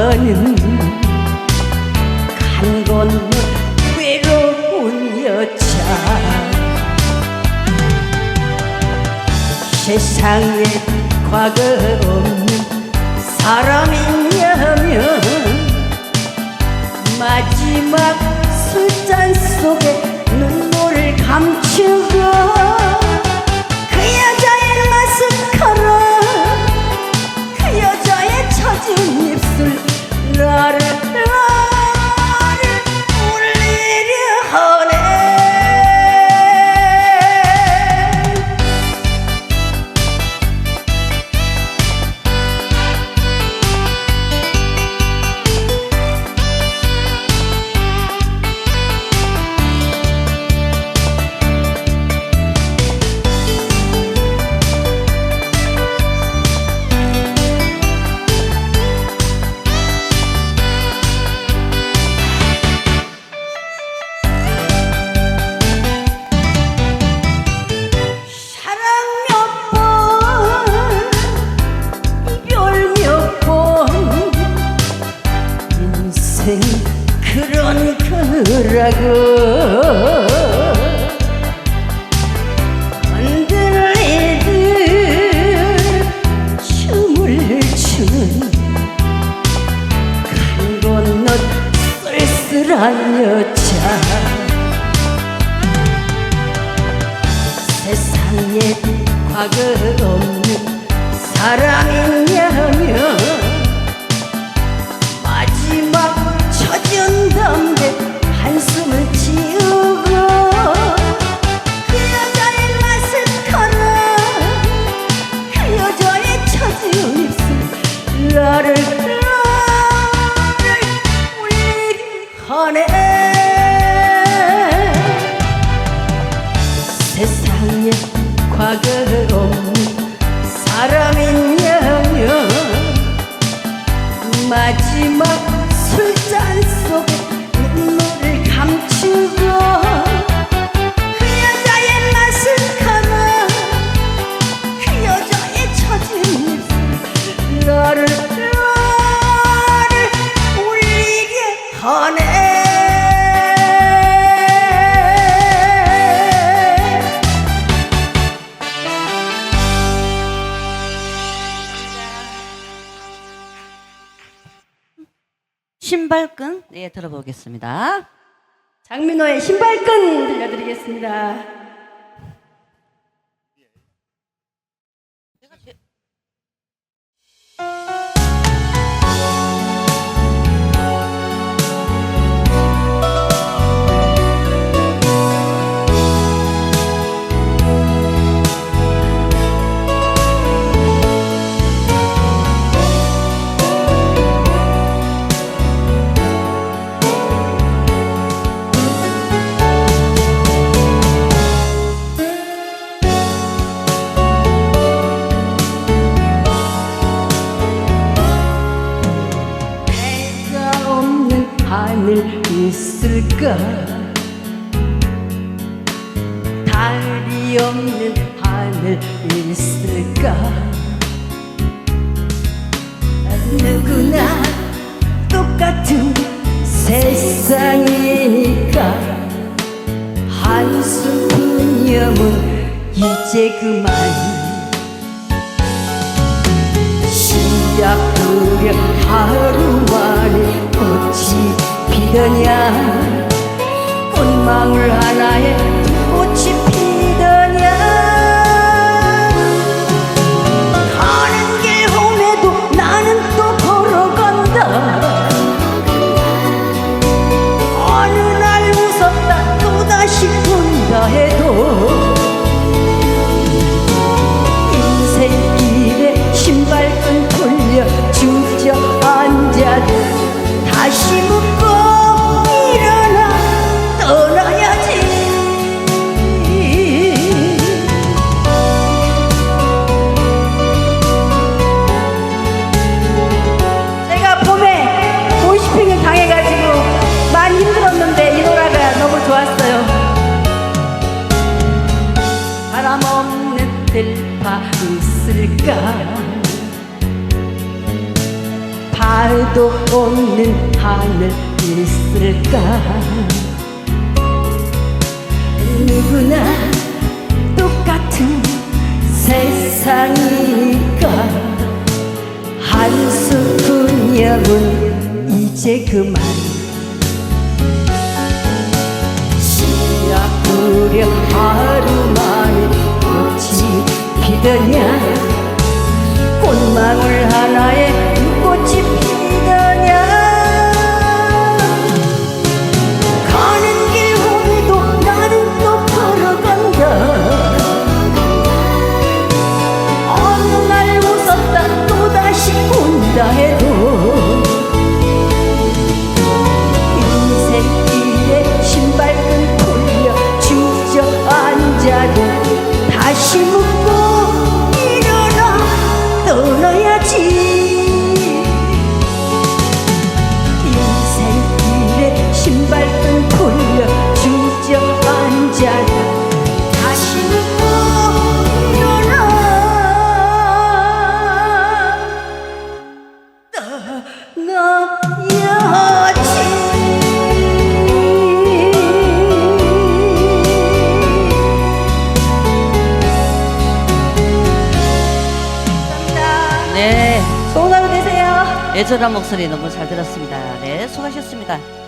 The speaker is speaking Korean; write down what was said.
서는 간 건너 외로운 여자. 세상에 과거 없는 사람이냐면 마지막 인생 그런 거라고. 흔들리듯 춤을 추는 강 건너 쓸쓸한 신발끈 네 들어보겠습니다. 장민호의 신발끈 들려드리겠습니다. 있을까? 달이 없는 하늘 있을까? 누구나 똑같은 세상이니까? 한숨 푸념은 이제 그만. 시작부려 하루 만에 꽃이 피더냐? 꽃망울 하나에 꽃이 피더냐? 가는 길 홈에도 나는 또 걸어간다. 어느 날 웃었다 또다시 운다 해도 인생길에 신발끈 돌려 주저앉아도 다시 있을까? 파도 없는 하늘 있을까? 누구나 똑같은 세상이니까? 한숨 여분 이제 그만. 시야꾸려 하루 만에 꽃이 피더냐 애절한 목소리 너무 잘 들었습니다. 네, 수고하셨습니다.